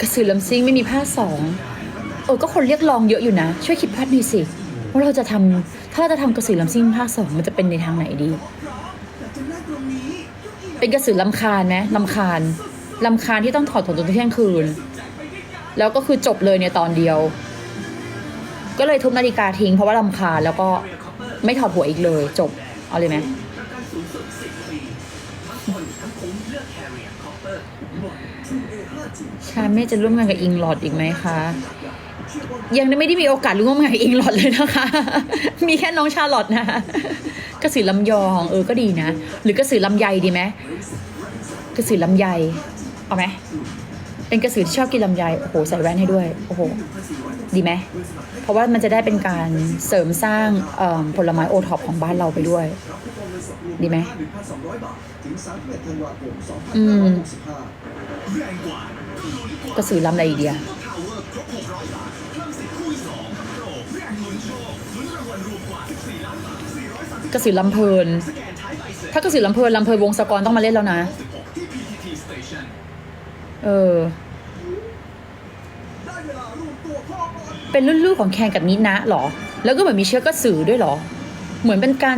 กระสือลำซิ่งไม่มีภาคสองเออก็คนเรียกร้องเยอะอยู่นะ ช่วยคิดพล็อดหน่อยสิว่าเราจะทำถ้าเราจะทำกระสือลำซิ่งภาคสองมันจะเป็นในทางไหนดี เป็นกระสือลำคาญไหมลำคาญลำคาญที่ต้องถอดถอนจนเที่ยงคืน แล้วก็คือจบเลยเนี่ยตอนเดียว ก็เลยทุบนาฬิกาทิ้งเพราะว่าลำคาญแล้วก็ไม่ถอดหัวอีกเลย จบ เอาเลยไหม ชาเม่จะร่วมงานกับอิงหลอดอีกไหมคะ ยังไม่ได้มีโอกาสร่วมงานกับอิงหลอดเลยนะคะ มีแค่น้องชาลอตนะกระสือลำยองเออก็ดีนะ หรือกระสือลำไยดีไหมกระสือลำไยเอาไหมเป็นกระสือที่ชอบกินลำไยโอ้โหใส่แว่นให้ด้วยโอ้โหดีไหมเพราะว่ามันจะได้เป็นการเสริมสร้างผลไม้โอท็อปของบ้านเราไปด้วย ดีไหมอืมกระสือลำอะไรอีกเดียกระสือลำเพลิน ถ้ากระสือลำเพลินลำเพลินวงศกรต้องมาเล่นแล้วนะ เออ เป็นรุ่นลูกของแคนกับนินะเหรอ แล้วก็เหมือนมีเชื้อกระสือด้วยเหรอ เหมือนเป็นการ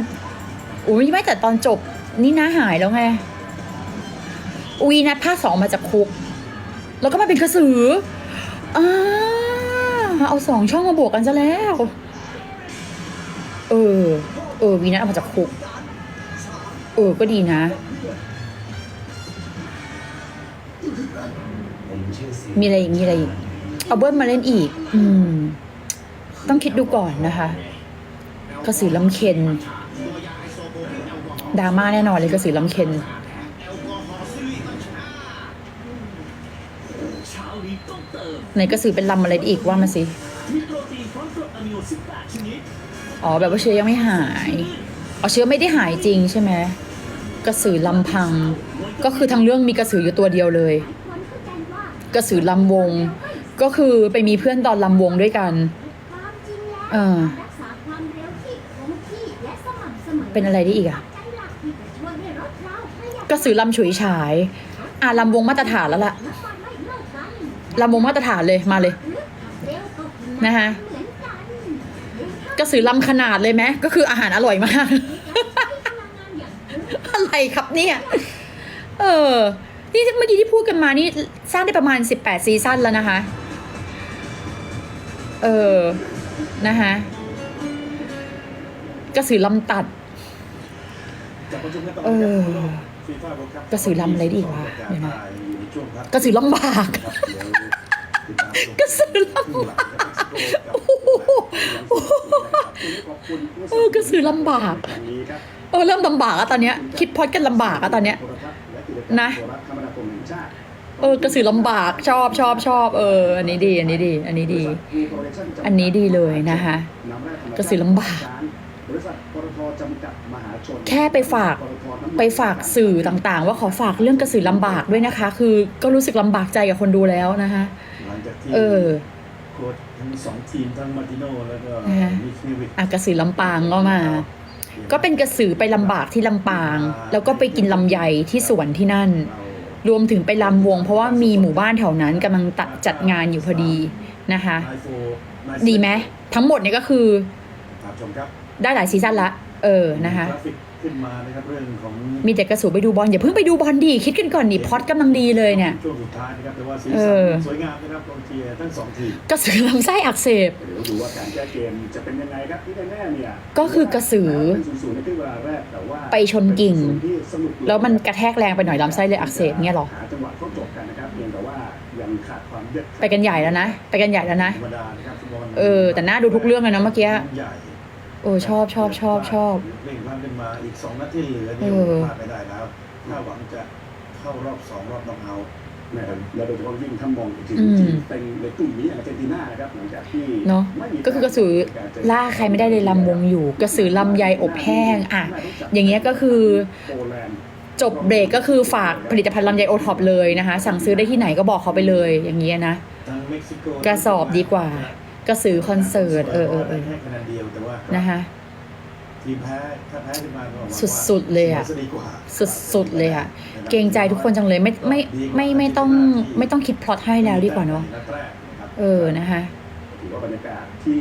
อุ้ยไม่แต่ตอนจบนินะหายแล้วไงอุยนัดภาคสองมาจากคุก แล้วก็มาเป็นกระสืออ่าเอาสองช่องมาบวกกันซะแล้ว เออ เออวีนัทเอามาจากคุก เออก็ดีนะ มีอะไรอีกมีอะไรอีกเอาเบิ้ลมาเล่นอีก อืม ต้องคิดดูก่อนนะคะ กระสือลำเค็น ดราม่าแน่นอนเลยกระสือลำเค็นไหนกระสือเป็นลำอะไรอีกว่ามาสิ อ๋อแบบว่าเชื้อยังไม่หาย อ๋อเชื้อไม่ได้หายจริงใช่ไหมกระสือลำพัง ก็คือทั้งเรื่องมีกระสืออยู่ตัวเดียวเลย กระสือลำวง ก็คือไปมีเพื่อนตอนลำวงด้วยกัน เออเร็วที่คงที่และสม่ำเสมอเป็นอะไรได้อีกอะ กระสือลำฉุยฉาย อะลำวงมาตรฐานแล้วล่ะละลำวงมาตรฐานเลยมาเลยนะคะกระสือลำขนาดเลยไหมก็คืออาหารอร่อยมาก อะไรครับเนี่ย เออ นี่เมื่อกี้ที่พูดกันมานี่สร้างได้ประมาณสิบแปดซีซั่นแล้วนะคะ เออ นะคะกระสือลำตัด เออ กระสือลำอะไรดีวะเดี๋ยวนะกระสือลำบากกระสือลำบากโอ้โหเออกระสือลำบากเออเริ่มลำบากอะตอนเนี้ย คิดพอดกันลำบากอะตอนเนี้ยนะเออกระสือลำบากชอบชอบชอบเอออันนี้ดี อันนี้ดี อันนี้ดี อันนี้ดีเลยนะคะกระสือลำบาก แค่ไปฝากไปฝากสื่อต่างๆ ว่าขอฝากเรื่องกระสือลำบากด้วยนะคะ คือก็รู้สึกลำบากใจกับคนดูแล้วนะคะหลังจากที่เออโค้ชทั้งสองทีมทั้งมาร์ติโน่แล้วก็นะฮะมิคนิวิกอะกระสือลำปางก็มา ก็เป็นกระสือไปลำบากที่ลำปาง แล้วก็ไปกินลำไยที่สวนที่นั่น รวมถึงไปลำวง เพราะว่ามีหมู่บ้านแถวนั้นกำลังตัดจัดงานอยู่พอดีนะคะ ดีไหมทั้งหมดเนี่ยก็คือครับชมครับ ได้หลายซีซั่นละ เออนะคะกราฟิกขึ้นมานะครับเรื่องของมีแต่กระสือไปดูบอลอย่าเพิ่งไปดูบอลดิคิดกันก่อนดิพอดกำลังดีเลยเนี่ยช่วงสุดท้ายนะครับแต่ว่าสีเอสัอนสวยงามนะครับกองเชียร์ทั้งสองทีมกระสือลำไส้อักเสบเดี๋ยวดูว่าการแก้เกมจะเป็นยังไงครับที่แน่ๆเนี่ยก็คือกระสือเป็นศูนย์ๆในครึ่งเวลาแรกแต่ว่าไปชนกิ่งเป็นศูนย์ที่สนุกเยแล้วมันกระแทกแรงไปหน่อยลำไส้เลยอักเสบเงี้ยหรอหาจังหวะเข้าจบกันนะครับเพียงแต่ว่ายังขาดความเด็ดไปกันใหญ่แล้วนะไปกันใหญ่แล้วนะธรรมดานะครับฟุตบอลเออแต่น่าดูทุกเรื่องเลยนะเมื่อกี้ ใหญ่โอ้ชอบชอบชอบชอบเร่งรัดขึ้นมาอีก2นาทีเหลือเนี่ยเออพลาดไม่ได้แล้ว ถ้าหวังจะเข้ารอบ2รอบน็อกเอาท์นะครับแล้วโดยเฉพาะยิ่งถ้ามองไปถึงทีมเต็งในกลุ่มนี้อาร์เจนตินานะครับหลังจากที่เนาะไม่มีก็คือกระสือล่าใครไม่ได้เลยลำวงอยู่ กระสือลำไยอบแห้งอะอย่างเงี้ยก็คือโปแลนด์จบเบรกก็คือฝากผลิตภัณฑ์ลำไยโอท็อปเลยนะคะ สั่งซื้อได้ที่ไหนก็บอกเขาไปเลยอย่างเงี้ยนะทางเม็กซิโกกระสอบดีกว่า กระสือคอนเสิร์ตเออเออเออนะคะทีมแพ้ถ้าแพ้ขึ้นมาสุดๆเลยอะจะดีกว่าสุดๆเลยอะเกรงใจทุกคนจังเลยไม่ไม่ไม่ไม่ต้องไม่ต้องคิดพล็อตให้แล้วดีกว่าเนาะเออนะคะถือว่าบรรยากาศที่